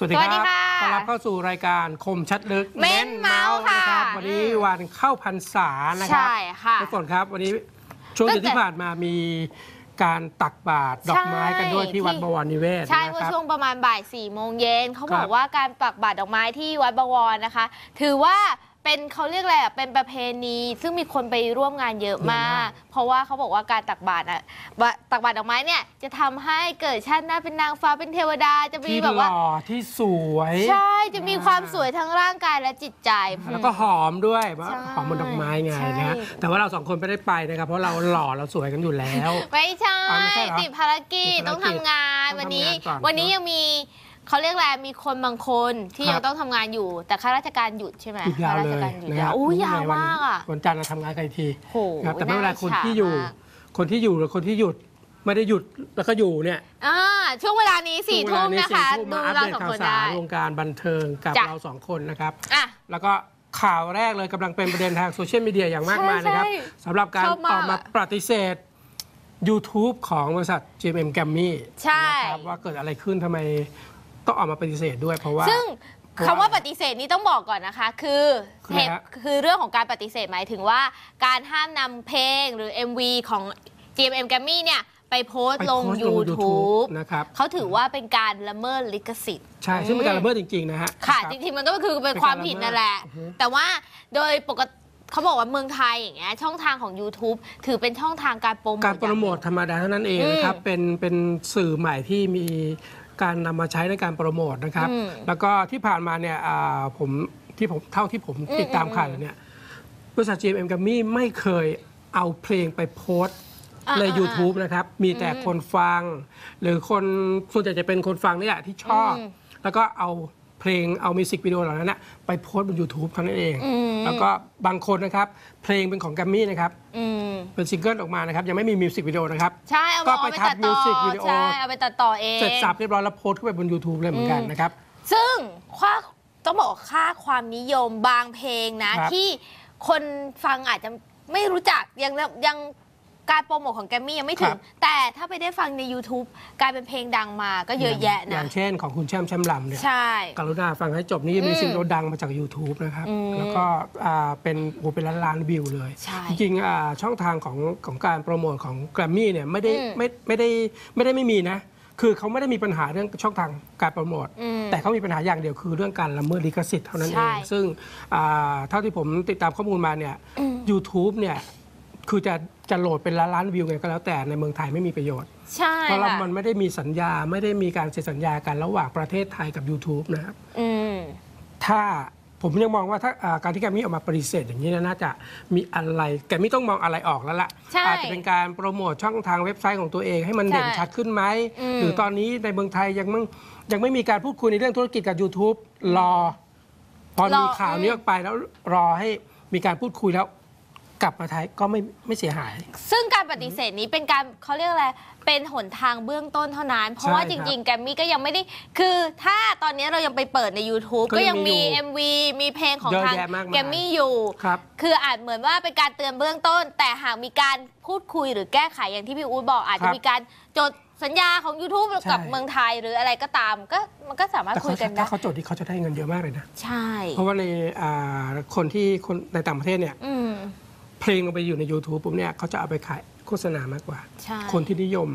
สวัสดีสวัสดีครับค่ะต้อนรับเข้าสู่รายการคมชัดลึกเม้นเมาส์ค่ะนะครับ วันนี้วันเข้าพรรษานะครัใช่ค่ะทุกคนครับ วันนี้ช่วงตั้เดืองนแต่ที่ผ่านมามีการตักบาตรดอกไม้กันด้วยที่วัดบวรนิเวศใช่นะเมื่อครับช่วงประมาณบ่ายสี่โมงเย็นเขาบอครักบว่าการปักบาตรดอกไม้ที่วัดบวรนะคะ ถือว่า เป็นเขาเรียกอะไรอะเป็นประเพณี ซึ่งมีคนไปร่วมงานเยอะมาก เพราะว่าเขาบอกว่าการตักบาตรอะบะตักบาตรดอกไม้เนี่ยจะทำให้เกิดชาติหน้าเป็นนางฟ้าเป็นเทวดาจะมีที่แบบหว่า ล่อที่สวย ใช่จะมีความสวยทั้งร่างกายและจิตใจ แล้วก็หอมด้วยเพราะใช่หอมบนดอกไม้ไงใช่นะฮะแต่ว่าเราสองคนไม่ได้ไปนะครับ เพราะเราหล่อเราสวยกันอยู่แล้ว ไม่ใช่อ๋อไม่ใช่เหรอติดภารกิจติดภารกิจต้องทำงานต้องวันนี้ทำงานก่อนวันนี้ยังมี เขาเรียกอะไรมีคนบางคนที่ครับยังต้องทำงานอยู่ แต่ข้าราชการหยุดใช่ไหมอีกยาวข้าเลราชยการหยุดนะคยารัวบอู้ยาวในวันมากอะ วันจันทร์เราทำงานกันอีกทีโหครับแต่ไม่เป็นไราคนฉาที่อยู่ มาก คนที่อยู่หรือคนที่หยุดไม่ได้หยุดแล้วก็อยู่เนี่ยอ่าช่วงเวลานี้สี่ช่วทุ่งมเวลานะคะสี่ทุ่มดูมาอัปเราเดตสองข่าควนสาได้รวงการบันเทิงกับจ้ะ เราสองคนนะครับ อะ แล้วก็ข่าวแรกเลยกำลังเป็นประเด็นทางโซเชียลมีเดียอย่างมากมายใช่นะครับใช่สำหรับการชอบอมากอกมาปฏิเสธ YouTube ของบริษัท GMM g a m m y ใช่ นะครับว่าเกิดอะไรขึ้นทำไม ต้องออกมาปฏิเสธด้วยเพราะว่า ซึ่งเพราะคำว่าว่าปฏิเสธนี้ต้องบอกก่อนนะคะ คือคือเหอะไรตุฮะ คือเรื่องของการปฏิเสธหมายถึงว่า การห้ามนำเพลงหรือ MV ของ GMM g a m m y เนี่ยไปโพสต์ไปลง โพสต์ YouTube นะครับ เขาถือว่าเป็นการละเมิดลิขสิทธิ์ ใช่ ซึ่งเป็นการละเมิดจริง ๆ นะฮะค่ะ รับ จริงๆ มันก็คือเป็นความผิดนั่นแหละเป็นการละเมิดอือฮึ แต่ว่าโดยปกติเขาบอกว่าเมืองไทยอย่างเงี้ยช่องทางของ YouTube ถือเป็นช่องทางการโปรโมท การโปรโมทธรรมดาเท่านั้นเองนะครับอืมเป็นเป็นสื่อใหม่ที่มี การนำมาใช้ในการโปรโมทนะครับ อืมแล้วก็ที่ผ่านมาเนี่ยอ่าผมที่ผมเท่าที่ผมอืมติดตามอืมข่าวอยู่เนี่ยบริษัท GMM g a m m y ไม่เคยเอาเพลงไปโพสต์อ่าใน อ่า YouTube นะครับ มีแต่คนฟัง หรือคนส่วนใหญ่จะเป็นคนฟังนี่แหละที่ชอบอืมแล้วก็เอา เพลงเอามิวสิกวิดีโอเหล่านั้นนะไปโพสต์บน YouTube เท่านั้นเอง อืม แล้วก็บางคนนะครับ เพลงเป็นของแกรมมี่นะครับอืม เป็นซิงเกิลออกมานะครับ ยังไม่มีมิวสิกวิดีโอนะครับ ใช่ เอาก็มาเอาไปไปทำตัดต่อ music video ใช่ เอาไปตัดต่อเอง เสร็จสับเรียบร้อยแล้วโพสต์ขึ้นไปบน YouTube เลยเหมือนกันนะครับ ซึ่งค่าต้องบอกว่าค่าความนิยมบางเพลงนะ ครับที่คนฟังอาจจะไม่รู้จักยังยัง การโปรโมทของแกรมมี่ยังไม่ถึครัง บ แต่ถ้าไปได้ฟังใน YouTube กลายเป็นเพลงดังมาก็เยอะแยะอนะย่างเช่นของคุณแช่มแช่มลำเนี่ย ใช่ กรุณาฟังให้จบนี่มีอืมซิงเกิลดังมาจาก YouTube นะครับ อืมแล้วก็อ่าเป็นโอ้เป็นล้านล้านวิวเลย ใช่จริงๆอ่าช่องทางของของการโปรโมทของแกรมมี่เนี่ยไม่ได้อืมไม่ไม่ได้ไม่ได้ไม่มีนะ คือเขาไม่ได้มีปัญหาเรื่องช่องทางการโปรโมท อืมแต่เขามีปัญหาอย่างเดียวคือเรื่องการละเมิดลิขสิทธิ์เท่านั้นเอใช่งซึ่งอ่าเท่าที่ผมติดตามข้อมูลมาเนี่ย YouTube เนี่ย คือจะจะโหลดเป็นล้านล้านวิวไงก็แล้วแต่ในเมืองไทยไม่มีประโยชน์ ใช่เพราะเราค่ะมันไม่ได้มีสัญญาไม่ได้มีการเซ็นสัญญากันระหว่างประเทศไทยกับ YouTube นะครับ อืม ถ้าผมยังมองว่าถ้าอ่าการที่แกรมมี่ออกมาปฏิเสธอย่างนี้นะน่าจะมีอะไรแกรมมี่ต้องมองอะไรออกแล้วล่ะใช่อาจจะเป็นการโปรโมทช่องทางเว็บไซต์ของตัวเองให้มันใช่เด่นชัดขึ้นไหม อืม หรือตอนนี้ในเมืองไทยยังไม่ยังไม่มีการพูดคุยในเรื่องธุรกิจกับ YouTube รอ พอมีข่าวนี้ออกไปแล้วรอให้มีการพูดคุยแล้ว กลับมาไทยก็ไม่ไม่เสียหาย ซึ่งการปฏิเสธนี้เป็นการเขาเรียกอะไร เป็นหนทางเบื้องต้นเท่านั้น เพราะว่าใช่จครับริง ๆ แกรมมี่ก็ยังไม่ได้ คือถ้าตอนนี้เรายังไปเปิดใน YouTube ก็ก็ยัยังงมีมีอยู่ MV มีเพลงของเยอะทางแยะมากมายแกรมมี่อยู่ครับคืออาจเหมือนว่าเป็นการเตือนเบื้องต้น แต่หากมีการพูดคุยหรือแก้ไขอย่างที่พี่อู๊ดบอก อาจคจะรับมีการจดสัญญาของ YouTube ใช่กับเมืองไทยหรืออะไรก็ตามก็มันก็สามารถแต่คุเขายกันได้ถ้าเขาจดที่เขาจะได้เงินเยอะมากเลยนะ ใช่ เพราะว่าในอ่าคนที่คนในต่างประเทศเนี่ยอืม เพลงลงไปอยู่ใน YouTube ปุ๊บเนี่ยเขาจะเอาไปขายโฆษณามากกว่า ใช่ คนที่นิยม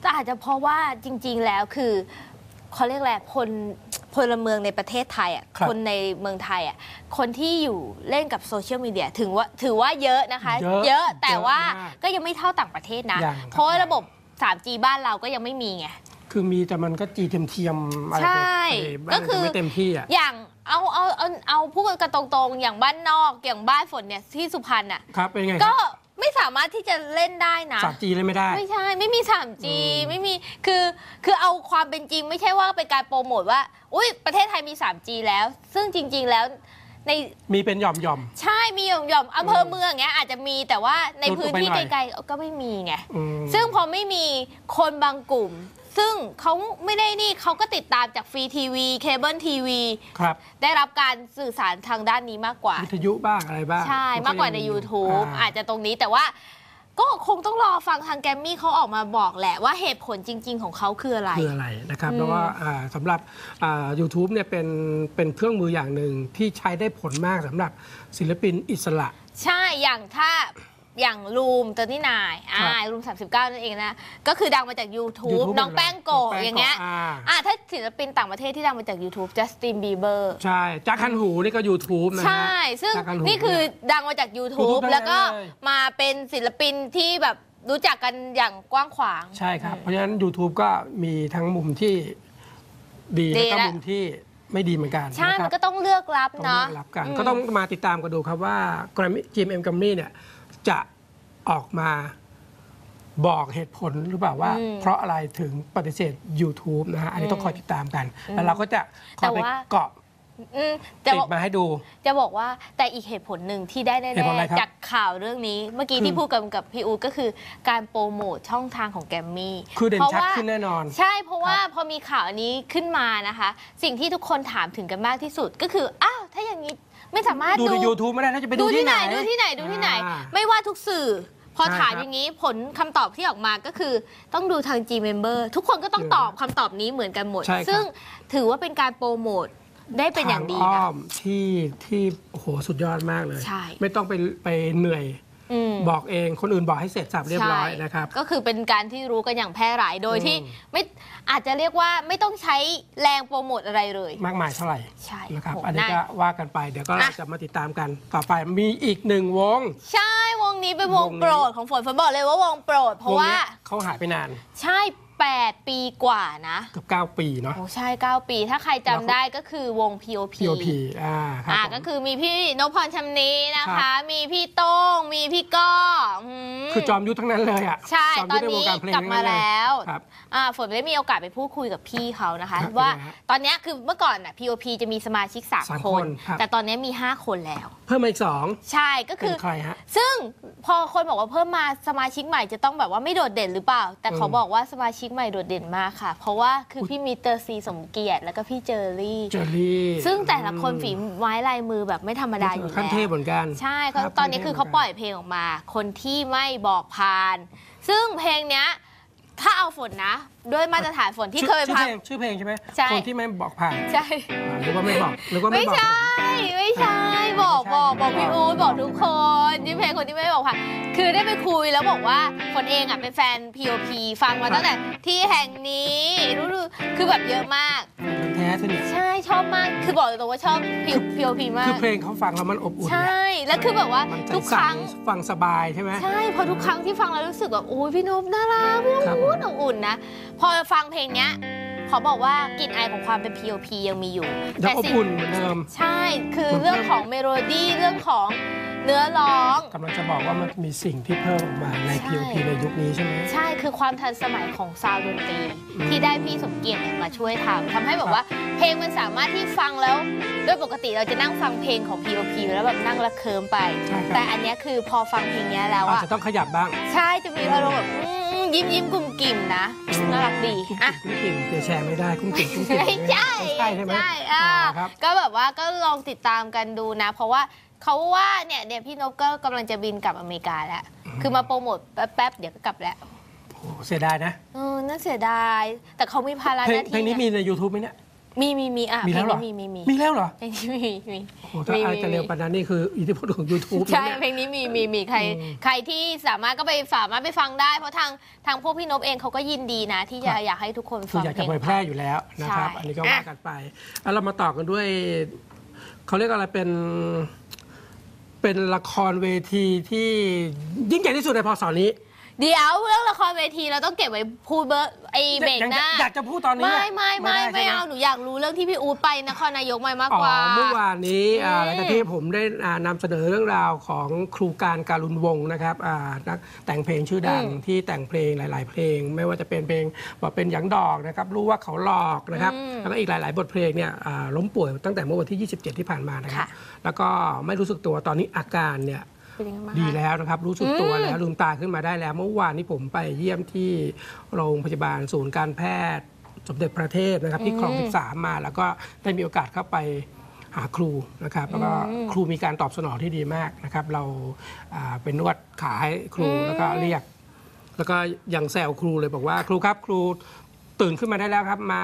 แต่อาจจะเพราะว่าจริง ๆ แล้วคือเขาเรียกอะไรพลพลเมืองในประเทศไทยอะครับ คนในเมืองไทยอะคนที่อยู่เล่นกับโซเชียลมีเดียถึงว่าถือว่าเยอะนะคะเยอะแต่เยอะว่ามากก็ยังไม่เท่าต่างประเทศนะ ยังครับ เพราะว่าระบบ 3G บ้านเราก็ยังไม่มีไง คือมีแต่มันก็จีเทียมเทียมๆอะไรใช่ไปบ้างก็คือจะไม่เต็มที่อะ อย่าง เอาเอาเอาเอาพูดกันตรงๆ อย่างบ้านนอกอย่างบ้านฝนเนี่ยที่สุพรรณอะครับเป็นไงก็ไม่สามารถที่จะเล่นได้นะ สามจีเลยไม่ได้ ไม่ใช่ไม่มี 3G อืมไม่มีคือคือเอาความเป็นจริง ไม่ใช่ว่าเป็นการโปรโมทว่า อุ้ยประเทศไทยมี 3G แล้ว ซึ่งจริง ๆแล้วในมีเป็นหย่อมหย่อม ใช่มีหย่อมหย่อมๆอำเภอเมืองอย่างเงี้ยอาจจะมีแต่ว่าในลดลงพื้นไปที่หน่อยไกลๆก็ไม่มีไงๆอืม ซึ่งพอไม่มีคนบางกลุ่ม ซึ่งเขาไม่ได้นี่เขาก็ติดตามจากฟรีทีวีเคเบิลทีวีครับ ได้รับการสื่อสารทางด้านนี้มากกว่า วิทยุบ้างอะไรบ้างใช่นมากกว่าในยังอยู่ YouTube อ่าอาจจะตรงนี้แต่ว่าก็คงต้องรอฟังทางแกรมมี่เขาออกมาบอกแหละว่าเหตุผลจริง ๆ ของเขาคืออะไร คืออะไรนะครับอืมแล้วก็อ่าสำหรับอ่า YouTube เนี่ยเป็นเป็นเครื่องมืออย่างหนึ่งที่ใช้ได้ผลมากสำหรับศิลปินอิสระ ใช่อย่างถ้า อย่างรูมเตอร์นี่นายอ่าครับรูม39 นั่นเองนะ ก็คือดังมาจาก YouTube YouTube น้องแป้งโกะน้องแป้งโกะอย่างเงี้ยอ่าอ่าถ้าศิลปินต่างประเทศที่ดังมาจาก YouTube จัสตินบีเบอร์ใช่จักรคันหูนี่ก็ YouTube นะฮะใช่ ซึ่งจักรคัหูนี่คือเยดังมาจาก YouTube YouTube แล้วก็เลยมาเป็นศิลปินที่แบบรู้จักกันอย่างกว้างขวาง ใช่ครับ เพราะฉะนั้น YouTube ก็มีทั้งมุมที่ดีดีแล้วก็และมุมที่ไม่ดีเหมือนกันใช่นะคมัรันบก็ต้องเลือกรับต้องเนาะเลือกรับกันมก็ต้องมาติดตามกันดูครับว่า Grammy GMM Grammy เนี่ย จะออกมาบอกเหตุผลหรือเปล่าว่า อืมเพราะอะไรถึงปฏิเสธ YouTube นะฮะอันนี้ต้องคอยติดตามกันแล้วเราก็จะคอยไปแต่ว่า เกาะอืมจะติบดอกมาให้ดู จะบอกว่าแต่อีกเหตุผลหนึ่งที่ได้แน่เหตุผลอะไรครับๆจากข่าวเรื่องนี้ เมื่อกี้คือที่พูดกันกับพี่อูดก็คือการโปรโมทช่องทางของแกรมมี่คือเด่นพราะชัดว่า ขึ้นแน่นอน ใช่เพราะว่าพอมีข่าวอันนี้ขึ้นมานะคะ สิ่งที่ทุกคนถามถึงกันมากที่สุดก็คืออ้าวถ้าอย่างนี้ ไม่สามารถดูดูใน YouTube ไม่ได้ถ้าจะไปดูดูที่ที่ไหไหน นดูที่ไหนดูที่ไหน อ่าไม่ว่าทุกสื่อ พอใช่ถามครับอย่างนี้ผลคำตอบที่ออกมาก็คือต้องดูทาง G Member ทุกคนก็ต้องคือตอบคำตอบนี้เหมือนกันหมด ใช่ครับ ซึ่งถือว่าเป็นการโปรโมทได้เป็นอย่างดีทอ้นะอมที่ที่โอ้โหสุดยอดมากเลย ใช่ ไม่ต้องไปไปเหนื่อยอืม บอกเองคนอื่นบอกให้เสร็จสับเรียบร้อยใช่นะครับก็คือเป็นการที่รู้กันอย่างแพร่หลายโดยอืมที่ไม่อาจจะเรียกว่าไม่ต้องใช้แรงโปรโมทอะไรเลย มากมายเท่าไหร่ใช่นะครับโหอันนี้าก็ว่ากันไปเดี๋ยวก็อะจะมาติดตามกันต่อไปมีอีกหนึ่งวง ใช่วงนี้เป็นวงวงนี้โปรดของฝนฝนบอกเลยว่าวงโปรด เพราะวงว่านี้เขาหายไปนาน ใช่ 8 ปีกว่านะเกือบ9 ปีเนาะโอ้ใช่ 9 ปี ถ้าใครจำได้ก็คือวง POP POP อ่าครับอ่าผม ก็คือมีพี่นพพรชำนีนะครัคะ บ มีพี่โต้ง มีพี่ก้ออืม คือจอมยุทธทั้งนั้นเลยอะใช่จอมตอยุทนธในวนี้งการเพลงกลับมาทั้งนั้นเยแล้ว ครับ อ่าฝนได้มีโอกาสไปพูดคุยกับพี่เขานะคะ ครับว่าเป็นไงฮะตอนเนี้ยคือเมื่อก่อนน่ะ POP จะมีสมาชิก สาม3 คคน นครับ แต่ตอนนี้มี 5 คนแล้ว เพิ่มมาอีกสองใช่ก็เป็คืนอ ใครฮะ ซึ่งพอคนบอกว่าเพิ่มมาสมาชิกใหม่จะต้องแบบว่าไม่โดดเด่นหรือเปล่า แต่เขาอืมบอกว่าสมาชิกใหม่โดดเด่นมากค่ะ เพราะว่าคือพี่มิสเตอร์ซีสมเกียรติแล้วก็พี่เจอรี่ เจอรี่ซึ่งแต่ละคนฝีไม้ลายมือแบบไม่ธรรมดาอยู่ขั้นแล้ว เทพเหมือนกัน ใช่เขาครับตอนนี้คือเขาปล่อยเพลงออกมา คนที่ไม่บอกผ่าน ซึ่งเพลงเนี้ย ถ้าเอาฝนนะ ด้วยมาตรฐานฝนที่เคยชื่อพัเพลงชื่อเพลงใช่ไหมใช่ คนที่ไม่บอกผ่านใช่อ่าหรือว่าไม่บอกหรือว่าไม่ไม่บอก ใช่ ไม่ใช่บอกไม่ใช่ บอกบอกไม่พี่บอกอู๊ดบอกทุกคนที่เพลงคนที่ไม่บอกผ่านคือได้ไปคุยแล้วบอกว่าคนเองอะเป็นแฟน POP ฟังมาตั้งแต่ที่แห่งนี้รู้ดูคือแบบเยอะมาก แท้สนิทใช่ชอบมากคือบอกตรงๆว่าชอบ POP มาคือกเพลงเขาฟังแล้วมันอบอุ่นใช่เนี่ยแล้วคือแบบว่ามันทุกใสครั้งๆฟังสบายใช่ไหมใช่พอทุกครั้งที่ฟังแล้วรู้สึกแบบโอ้ยพี่นพน่ารักพี่นพครับพูดอบอุ่นนะพอฟังเพลงเนี้ย ขอบอกว่ากลิ่นอายของความเป็น POP ยังมีอยู่ยังอบสิ่งอุ่นเหมือนเดิม ใช่ คือมันเพิ่มเรื่องของเมโลดี้เรื่องของเนื้อร้องกำลังจะบอกว่ามันมีสิ่งที่เพิ่มออกมาในใช่ POP ในยุคนี้ใช่ไหมใช่คือความทันสมัยของซาวด์ดนตรีอืมที่ได้พี่สมเกียรติเนี่ยมาช่วยทำทำให้แบบว่าเพลงมันสามารถที่ฟังแล้วด้วยปกติเราจะนั่งฟังเพลงของ POP แล้วแบบนั่งระเคิมไปใช่คแต่รับอันเนี้ยคือพอฟังเพลงเนี้ยแล้วอาจอะจะต้องขยับบ้าง ใช่จะมีอารมณ์แบบอืม ยิ้มยิ้มกุมกิ่มนะน่ารักดีกุ้งอะกิ่งกุ้งกิ่งเดี๋ยวแชร์ไม่ได้กุ้งกิ่งกุ้งกิ่งไม่ใช่ไม่ใช่ใช่ไหมใช่อ่าอ่าครับก็แบบว่าก็ลองติดตามกันดูนะ เพราะว่าเขาว่าเนี่ยเนี่ยพี่นพก็กำลังจะบินกลับอเมริกาแล้ว คือมาโปรโมทแป๊บๆเดี๋ยวก็กลับแล้วโอ้โหเสียดายนะเออน่าเสียดาย แต่เขามีภาระเพลหงน้าเพลงที่นี้นะมีใน YouTube ไหมเนี่ย มีมีมีอะมีแล้วเหรอ เพงนี้มีมีมีแล้วเหรอเพลงนี้มีมีโอ้โหถ้าอาจจะเร็วปานนั้นนี่คืออิทธิพลของ YouTube นะใช่เนี่ย เพลงนี้มีมีมีใคร อืมใครที่สามารถก็ไปสามารถไปฟังได้ เพราะทางทางพวกพี่นพเองเขาก็ยินดีนะ ที่จะครับ อยากให้ทุกคนคือฟังอยากเพลจะง เผยแพร่อยู่แล้วนะครับ ใช่ อันนี้ก็ว่ากันไปแล้วเรามาต่อกันด้วย เขาเรียกอะไรเป็น เป็นละครเวทีที่ยิ่งใหญ่ที่สุดในพศนี้ เดี๋ยวเรื่องละครเวทีเราต้องเก็บไว้พูดเบอร์ไอเบรกยังหน้าอยากจะพูดตอนนี้ไม่อะไม่ไม่ด้ไม่ใช่หเอาหนูอยากรู้เรื่องที่พี่อู๊ดไปนครนายกมามากอ๋อกว่าเมื่อวานนี้อ่าอืมหลังจากที่ผมได้อ่านำเสนอเรื่องราวของครูการการุณวงศ์นะครับอ่านักแต่งเพลงชื่อดังอืมที่แต่งเพลงหลาย ๆ เพลง ไม่ว่าจะเป็นเพลงบอกเป็นหยังดอกนะครับรู้ว่าเขาหลอกนะครับอืมแล้วก็อีกหลาย ๆ บทเพลงเนี่ยอ่าล้มป่วยตั้งแต่เมื่อวันที่ 27 ที่ผ่านมานะครับค่ะแล้วก็ไม่รู้สึกตัวตอนนี้อาการเนี่ย เป็นยังไงบ้างดีคะแล้วนะครับ รู้สึกตัวอืมแล้วลืมตาขึ้นมาได้แล้ว เมื่อวานนี้ผมไปเยี่ยมที่โรงพยาบาลศูนย์การแพทย์สมเด็จพระเทพนะครับ ที่คลอง อืม13 มา แล้วก็ได้มีโอกาสเข้าไปหาครูนะครับแล้วก็อืมครูมีการตอบสนองที่ดีมากนะครับ เราอ่าเป็นนวดขาให้ครูอืม แล้วก็เรียก แล้วก็ยังแซวครูเลยบอกว่าครูครับครูตื่นขึ้นมาได้แล้วครับ มา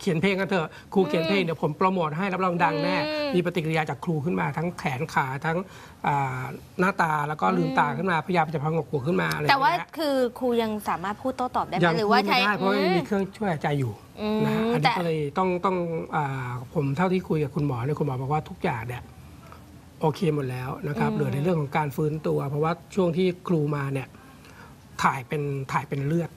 เขียนเพลงกันเถอะครูเขียนเพลงเดี๋ยวผมโปรโมทให้รับรองดังแน่ อืม มีปฏิกิริยาจากครูขึ้นมาทั้งแขนขาทั้งอ่าหน้าตาแล้วก็ลืมตาขึ้นมาพยายามจะพงกหัวขึ้นมาอะไรแต่ว่าอย่งเงี้ยคือครูยังสามารถพูดโต้ตอบได้ไหมยังหรือพูว่าดใช้ ไม่ได้เพราะว่าอืมมีเครื่องช่วยหายใจอยู่อืมนะฮะอันแต่ นี้ก็เลยต้องต้องอาผมเท่าที่คุยกับคุณหมอเนี่ยคุณหมอบอกว่าทุกอย่างเนี่ยโอเคหมดแล้วนะครับเหลือในเรื่องของการฟื้นตัว เพราะว่าช่วงที่ครูมาเนี่ยถ่ายเป็นถ่ายเป็นเลือด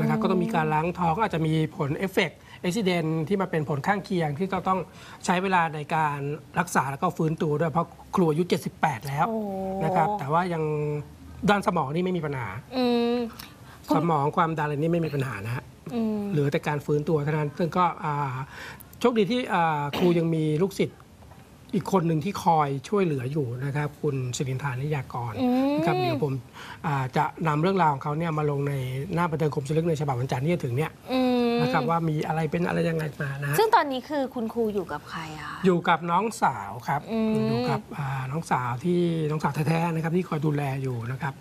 นะครับก็ต้องมีการล้างท้องอาจจะมีผลเอฟเฟกต์ อุบิเหตุที่มาเป็นผลข้างเคียงที่จะต้องใช้เวลาในการรักษาแล้วก็ฟื้นตัวด้วยเพราะครูอายุ 78 แล้วโอ้ นะครับ แต่ว่ายังด้านสมองนี่ไม่มีปัญหา อืม คุณ สมองความดันอะไรนี่ไม่มีปัญหานะฮะ อืม เหลือแต่การฟื้นตัวเท่านั้น ซึ่งก็อ่าโชคดีที่อ่าครูยังมีลูกศิษย์อีกคนหนึ่งที่คอยช่วยเหลืออยู่นะครับ คุณสิรินทานิยากรอืม นะครับเดี๋ยวผมอ่าจะนำเรื่องราวของเขาเนี่ยมาลงในหน้าบันเทิงคมชลึกในฉบับวันจันทร์ที่จะถึงเนี่ย อืม นะครับว่ามีอะไรเป็นอะไรยังไงมานะฮะซึ่งตอนนี้คือคุณครูอยู่กับใครอะอยู่กับน้องสาวครับอืมอยู่กับอ่าน้องสาวที่น้องสาวแท้ๆนะครับที่คอยดูแลอยู่นะครับ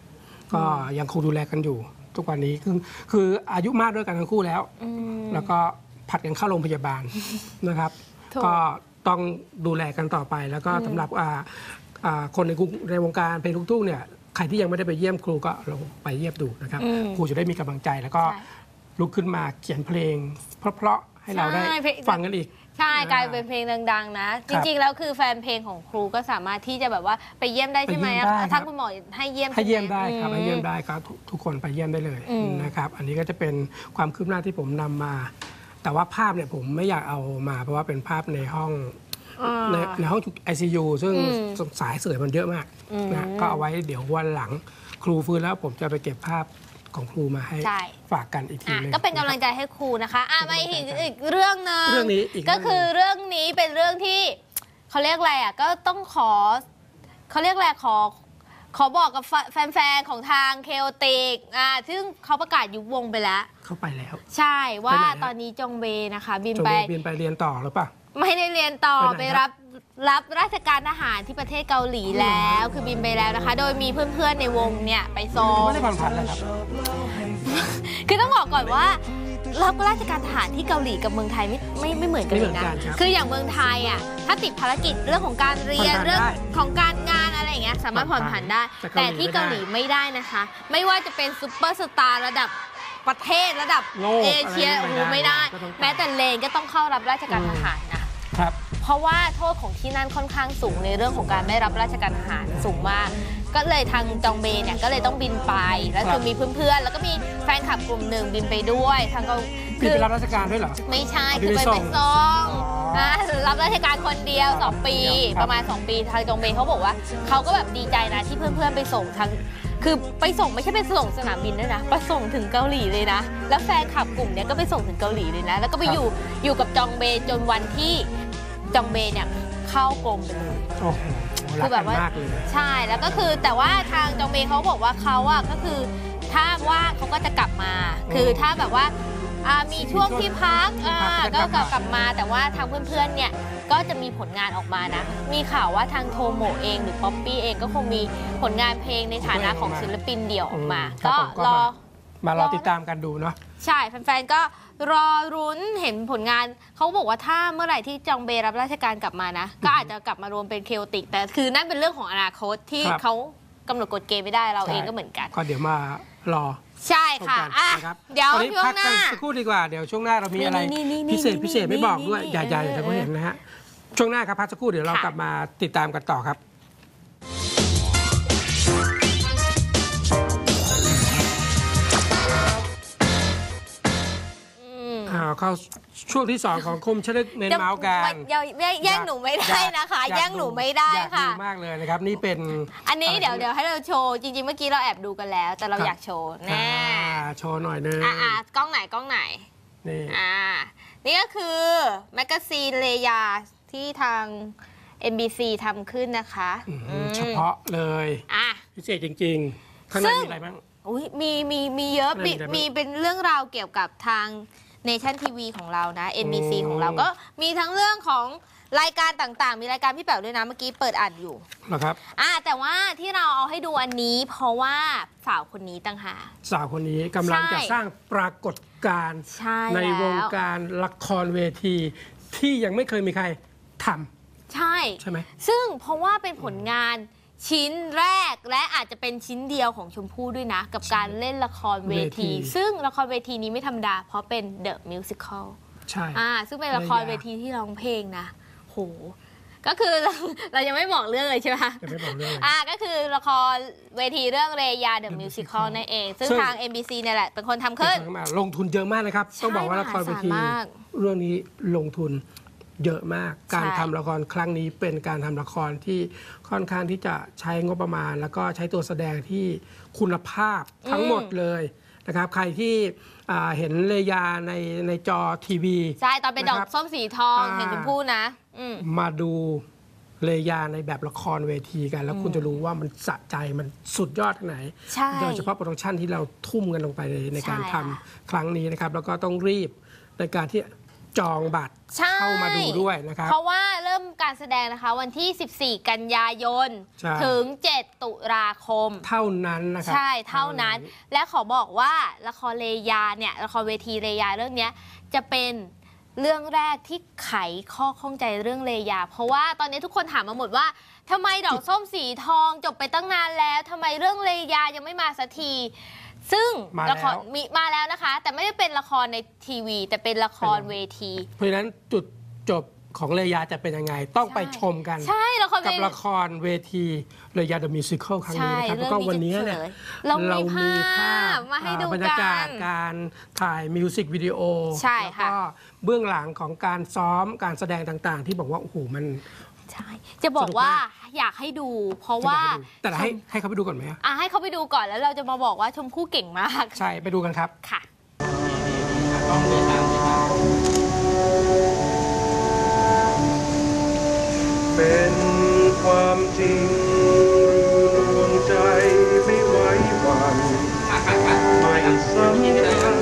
ก็ยังคงดูแลกันอยู่ ทุกวันนี้คือคืออายุมากด้วยกันทั้งคู่แล้วอืมแล้วก็ผัดกันเข้าโรงพยาบาลนะครับถูกก็ต้องดูแลกันต่อไป แล้วก็สำหรับอ่าอ่าคนในกรุงในวงการเพลงลูกทุ่งเนี่ยใครที่ยังไม่ได้ไปเยี่ยมครูก็ลองไปเยี่ยมดูนะครับอืมครูจะได้มีกำลังใจแล้วก็ใช่ ลุกขึ้นมาเขียนเพลง เพราะๆให้เราได้ใช่เพลง ฟังกันอีก ใช่อ่ากลายเป็นเพลงดังๆ นะคจรับริงๆ แล้วคือแฟนเพลงของครูก็สามารถที่จะแบบว่าไปเยี่ยมได้ใช่ไหมไปเยี่ยมได้ครับถ้าคุณหมอให้เยี่ยมให้เยี่ยมได้ช่หครับให้เยี่ยมได้ครับทุกทุกคนไปเยี่ยมได้เลยอืมนะครับ อันนี้ก็จะเป็นความคืบหน้าที่ผมนำมา แต่ว่าภาพเนี่ยผมไม่อยากเอามา เพราะว่าเป็นภาพในห้อง อ่า ในในห้อง ICU ซึ่งอืมสายเสื่อยมันเยอะมากอืมนะก็เอาไว้เดี๋ยววันหลัง ครูฟื้นแล้วผมจะไปเก็บภาพ ของครูมาให้ใช่ ฝากกันอีกทีอะหนึงก็เป็นกำลังใจให้ครูนะคะอะมาอีกอีกเรื่องหนึงเรื่องนี้อีกก็เรื่องหนึ่ง คือเรื่องนี้เป็นเรื่องที่เขาเรียกอะไรอะก็ต้องขอเขาเรียกอะไรขอขอบอกกับแฟนๆของทางเคโอติกอ่าซึ่งเขาประกาศยุบวงไปแล้ว เข้าไปแล้ว ใช่ว่าไปไหนฮะ ตอนนี้จงเบนะคะ บินจงไปไปบินไปเรียนต่อหรือเปล่า ไม่ได้เรียนต่อไปไปไหนครับ รับ รับราชการทหารที่ประเทศเกาหลีแล้ว คือบินไปแล้วนะคะ โดยมีเพื่อนๆในวงเนี่ยไปซ้อมไม่ได้ผ่อนผันเลยครับ คือต้องบอกก่อนว่ารับราชการทหารที่เกาหลีกับเมืองไทยไม่ไม่ไม่เหมือนกันเลยนะ ไม่เหมือนกันครับคืออย่างเมืองไทยอะถ้าติดภารกิจเรื่องของการเรียนผ่อนผันเรื่องได้ของการงานอะไรอย่างเงี้ยสามารถผ่อนผันได้ แต่แต่เกาหลีที่ไม่ได้เกาหลีไม่ได้นะคะ ไม่ว่าจะเป็นซูเปอร์สตาร์ระดับประเทศระดับโลกเอเชียอะไรโอ้โหไม่ไม่ได้ได้ ก็ต้อง แม้แต่เลนก็ต้องเข้ารับราชการทหารนะ ครับเพ ราะว่าโทษของที่นั่นค่อนข้างสูงในเรื่องของการไม่รับราชการทหารสูงมาก ก็เลยทางจองเบเนี่ยก็เลยต้องบินไป แล้วครับคือมีเพื่อนๆ แล้วก็มีแฟนคลับกลุ่มหนึ่งบินไปด้วย ทางก็บินไปรับราชการด้วยเหรอ ไม่ใช่บิคืนอไปไปส่ไปงส่งอ๋อนะรับราชการคนเดียว 2 ปีครับประมาณ 2 ปี ทางจองเบเขาบอกว่าเขาก็แบบดีใจนะที่เพื่อนๆไปส่งทางคือไปส่งไม่ใช่ไปส่งสนามบินด้วยนะไปส่งถึงเกาหลีเลยนะ แล้วแฟนคลับกลุ่มเนี้ยก็ไปส่งถึงเกาหลีเลยนะ แล้วก็ไปอยู่อยู่กับจองเบจนวันที่ จองเบเนี่ยเข้ากรมไปเลยโอ้โหคืรัอกแบบกันว่ามากเลย ใช่แล้วก็คือแต่ว่าทางจองเบเขาบอกว่าเขาอะก็คือถ้าว่างเขาก็จะกลับมา คือถ้าแบบว่าอ่ามีช่วงที่พักอ่าก็กลับกลับมาแต่ว่าทางเพื่อนๆเนี่ยก็จะมีผลงานออกมานะ มีข่าวว่าทางโทโมเองหรือป๊อปปี้เองก็คงมีผลงานเพลงในฐานะของศิลปินเดี่ยวออกมาครัก็บผมก็รอมารอติดตามกันดูเนาะใช่แฟนๆก็ รอรุ้นเห็นผลงานเขาบอกว่าถ้าเมื่อไหร่ที่จองเบรับราชการกลับมานะ ก็อาจจะกลับมารวมเป็นเคโอติก แต่คือนั่นเป็นเรื่องของอนาคตที่ครับ เขากำหนดกฎเกณฑ์ไม่ได้เราใช่เองก็เหมือนกัน ก็เดี๋ยวมารอใช่ชมค่ะกันอะนะครับเดี๋ยวตอนนี้ช่วพังกหกัน้านสักครู่ดีกว่าเดี๋ยวช่วงหน้าเรามีอะไรนี่นี่นี่พิเศษนี่พิเศษไม่บอกด้วยนี่อย่าอย่าอย่าเออจะเพิ่งเห็นนะฮะช่วงหน้าครับพักสักครู่เดี๋ยวเราค่ะ กลับมาติดตามกันต่อครับ เข้าช่วงที่สองของคมชลึกเน้นเมาส์กัน อย่าอย่าแย่งหนูไม่ได้นะคะอยากแย่งหนูไม่ได้อยากค่ะมากเลยนะครับ นี่เป็น อันนี้อะไรเดี๋ยวเดี๋ยวให้เราโชว์ จริงๆ เมื่อกี้เราแอบดูกันแล้ว แต่เราครับอยากโชว์อ่าแน่โชว์หน่อยนึงอะอะกล้องไหนกล้องไหนนี่อ่านี่ก็คือแมกกาซีนเลยาที่ทาง NBC ทำขึ้นนะคะอืมอืมเฉพาะเลยอะพิเศษจริงๆ ข้างในซึ่งมีอะไรบ้างอุ้ยมีมีมีเยอะอะไรมีมีอะไรบ้างมีเป็นเรื่องราวเกี่ยวกับทาง Nation TV ของเรานะ NBC อืมของเราก็มีทั้งเรื่องของรายการต่างๆ มีรายการพี่แป๋วด้วยนะเมื่อกี้เปิดอ่านอยู่เหรอครับอ่าแต่ว่าที่เราเอาให้ดูอันนี้ เพราะว่าสาวคนนี้ต่างหาก สาวคนนี้กำลังใช่จะสร้างปรากฏการณ์ใช่ในแล้ว วงการละครเวที ที่ยังไม่เคยมีใครทใช่ำใช่ไหม ซึ่งเพราะว่าเป็นผลงาน ชิ้นแรกและอาจจะเป็นชิ้นเดียวของชมพู่ด้วยนะ กับการเล่นละครเวเวทีที ซึ่งละครเวทีนี้ไม่ธรรมดา เพราะเป็น The Musical ใช่ อ่า ซึ่งเป็นละครเลยยาเวทีที่ร้องเพลงนะ โห ก็คือ เราเรายังไม่บอกเรื่องเลยใช่ไหมคะยังไม่บอกเรื่องเลย อ่า ก็คือละครเวทีเรื่องเรยา The The Musical Musical นั่นเอง ซึ่งซึ่ง ทาง MBC เนี่ยแหละ เป็นคนทำขึ้นเป็นคนมาลงทุนเยอะมากเลยครับ ต้องบอกว่าละครเวทีมหาศาลมาก เรื่องนี้ลงทุน เยอะมาก การใช่ทำละครครั้งนี้เป็นการทำละครที่ค่อนข้างที่จะใช้งบประมาณ แล้วก็ใช้ตัวแสดงที่คุณภาพทั้งหมดเลยนะครับ ใครที่อ่าเห็นเลยาในในจอทีวี ใช่ตอนเป็นดอกนะครับส้มสีทองอ่า เห็นชมพู่นะ อืม มาดูเลยาในแบบละครเวทีกัน แล้วคุณจะรู้ว่ามันสะใจมันสุดยอดขนาดไหน ใช่ โดยเฉพาะโปรดักชันที่เราทุ่มกันลงไปในในการใช่ทำค่ะ ครั้งนี้นะครับ แล้วก็ต้องรีบในการที่ จองบัตรใช่เข้ามาดูด้วยนะครับ เพราะว่าเริ่มการแสดงนะคะวันที่ 14 กันยายน ใช่ ถึง 7 ตุลาคม เท่านั้นนะครับ ใช่เท่านั้นและขอบอกว่าละครเลยาเนี่ยละครเวทีเลยาเรื่องเนี้ยจะเป็นเรื่องแรกที่ไขข้อข้องใจเรื่องเลยา เพราะว่าตอนนี้ทุกคนถามมาหมดว่าทำไมดอกส้มสีทองจบไปตั้งนานแล้วทำไมเรื่องเลยายังไม่มาสักที ซึ่งมาละครแล้วมีมาแล้วนะคะ แต่ไม่ได้เป็นละครในทีวี แต่เป็นละครเวที เพราะฉะนั้นจุดจบของเลยาจะเป็นยังไง ต้องไปชมกัน ใช่ละครเวกับทีละครเวทีเลยา The Musical ครั้งนี้นะครับใช่แล้วก็เรื่องนี้วันนี้เนี่ยจะเฉลยเรามีภาพมาให้ดูอ่บรรยากาศกันการถ่ายมิวสิกวิดีโอใช่ค่ะแล้วก็เบื้องหลังของการซ้อมการแสดงต่างๆ ที่บอกว่า โอ้โห มัน ใช่จะบอกว่าอยากให้ดู เพราะว่าแต่ให้ให้เขาไปดูก่อนไหมอะอะให้เขาไปดูก่อนแล้วเราจะมาบอกว่าชมพู่เก่งมาก ใช่ไปดูกันครับค่ะเป็นความจริงดวงใจไม่ไหวหวั่นไม่สำคัญ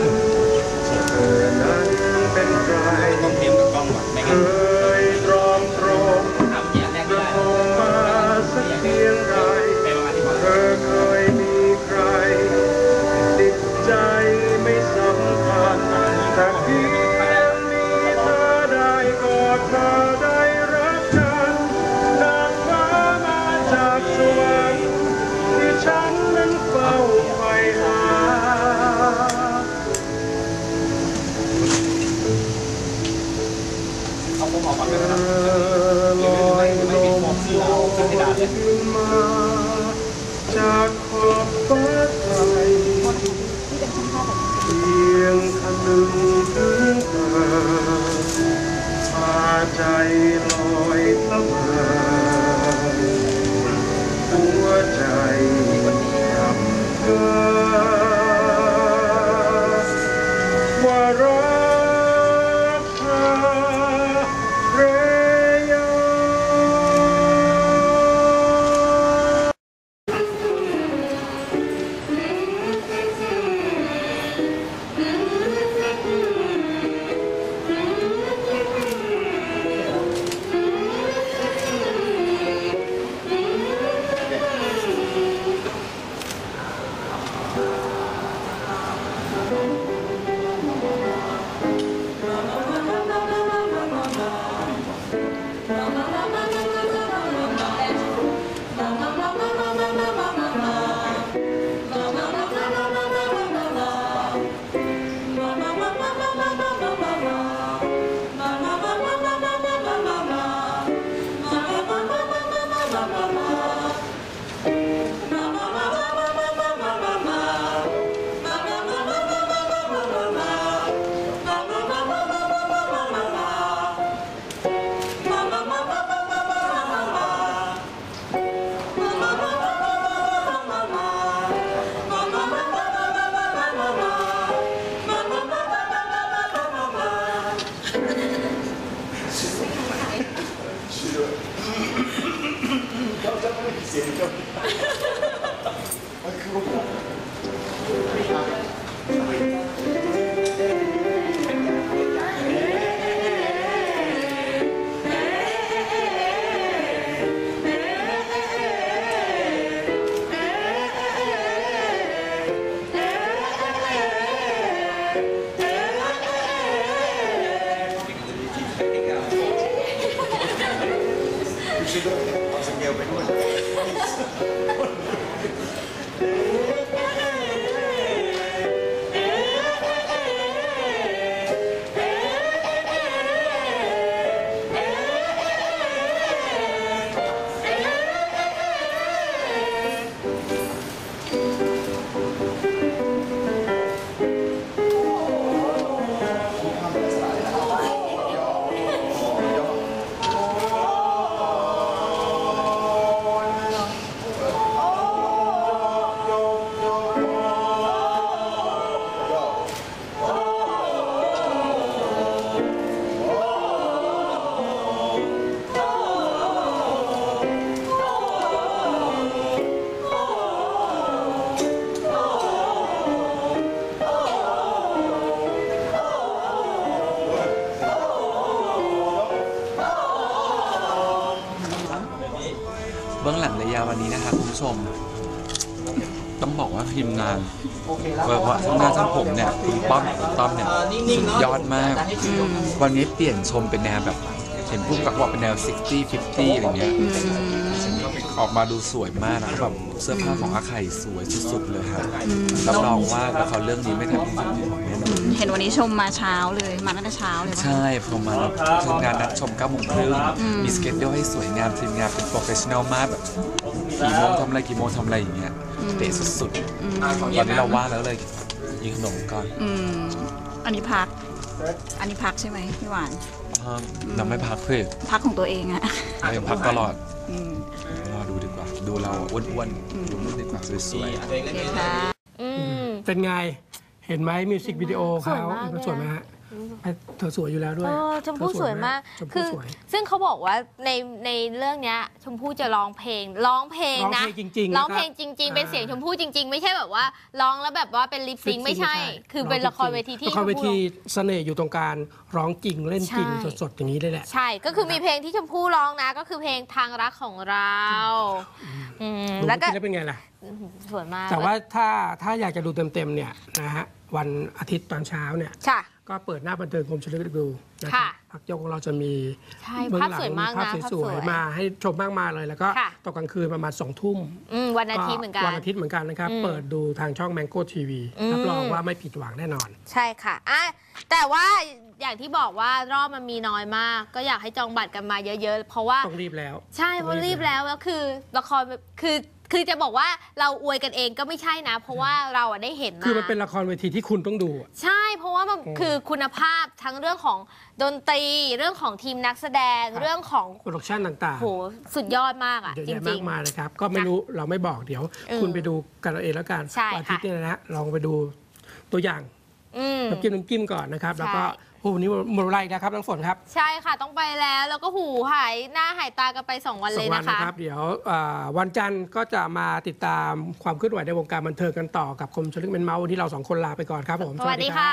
ต้อมเนี่ยสุดยอดมาก วันนี้เปลี่ยนชมเป็นแนวแบบเห็นพุ่มกับบอกเป็นแนว 60 50 อะไรเงี้ยออกมาดูสวยมากแล้วก็แบบเสื้อผ้าของอาไข่สวยสุดๆเลยค่ะรับรองว่าละครเรื่องนี้ไม่ทำให้ผิดหวังแน่นอนเห็นวันนี้ชมมาเช้าเลยมาตั้งแต่เช้าเลยปะ ใช่พอมาทีมงานนัดชม9โมงครึ่งมีสเก็ตเดียวให้สวยงามทีมงานเป็นโปรเฟชชั่นอลมากแบบกี่โมงทำอะไรกี่โมงทำอะไรอย่างเงี้ยเตะสุดๆตอนนี้เราว่างแล้วเลย ยิงขนมก่อนอืม อันนี้พัก อันนี้พักใช่ไหมพี่หวาน อ่าเราไม่พักเพื่อพักของตัวเองอะเรายังพักตลอดอืมรอดูดีกว่า ดูเราอ้วนๆดูนู่นดีกว่าสวยโอเคค่ะ อืม เป็นไง เห็นไหมมิวสิกวิดีโอเขาสวยมากเลยอะสวยไหมฮะ เธอสวยอยู่แล้วด้วยเออชมพู่เธอสวยมาก ชมคืพู่อ สวย ซึ่งเขาบอกว่าในในเรื่องเนี้ย ชมพู่จะร้องเพลง ร้องเพลงร้องนะเพลงจริงๆร้องเพลงนะคจรับริง ๆ เป็นอ่าเสียงชมพู่จริง ๆ ไม่ใช่แบบว่าร้องแล้วแบบว่าเป็นลิปซิงค์ไม่ใช่ คือเป็นละครเวทีที่ละครเวชมทีพู่ เสน่ห์อยู่ตรงการร้องจริงเล่นจริงใช่ สดๆอย่างนี้เลยแหละ ใช่ ก็คือมีเพลงที่ชมพู่ร้องนะ ก็คือเพลงทางรักของเราอืมดูแล้วก็แล้วเป็นไงล่ะ สวยมากแต่ว่าถ้าถ้าอยากจะดูเต็มๆเนี่ยนะฮะวันอาทิตย์ตอนเช้าเนี่ย ค่ะ ก็เปิดหน้าบันเทิงคมชลึกดูนะครัค่ะบพักยกของเราจะมีใช่เบื้องภาพหลังสวยมากนะภาพภาพสสววยยๆมาให้ชมมากมายเลย แล้วก็ค่ะตอนกลางคืนประมาณสองทุ่มอืมวันอาทิตย์เหมือนกันวันอาทิตย์เหมือนกันนะครับอืมเปิดดูทางช่อง Mango TV อืมรับรองว่าไม่ผิดหวังแน่นอน ใช่ค่ะอะ แต่ว่าอย่างที่บอกว่ารอบมันมีน้อยมาก ก็อยากให้จองบัตรกันมาเยอะ ๆ เพราะว่าต้องรีบแล้ว ใช่เพราะรีบแล้วแล้วคือละครแบบคือ คือจะบอกว่าเราอวยกันเองก็ไม่ใช่นะ เพราะว่าเราอะได้เห็นคือมันเป็นละครเวทีที่คุณต้องดูอะ ใช่เพราะว่ามันอืมคือคุณภาพทั้งเรื่องของดนตรี เรื่องของทีมนักแสดงครับ เรื่องของโปรดักชันต่างโหสุดยอดมากๆอะเยอะจแยะริมาง กมายเลยครับ ก็ไม่รู้เราไม่บอกเดี๋ยว เออคุณไปดูกันเอาเองแล้วกันใช่วันอาทิตย์ค่ะ เนี่ยนะฮะลองไปดูตัวอย่างๆ อืม น้ำจิ้มน้ำจิ้มก่อนนะครับ แล้วก็ใช่ โอ้วันี่หมดไรนะครับน้องฝนครับใช่ค่ะต้องไปแล้วแล้วก็หูหายหน้าหายตากันไป 2 วันเลยนะคะครับ เดี๋ยววันจันทร์ก็จะมาติดตามความเคลื่อนไหวในวงการบันเทิงกันต่อกับคมชลึกเป็นเมาส์ที่เราสองคนลาไปก่อนครับผมสวัสดีค่ะ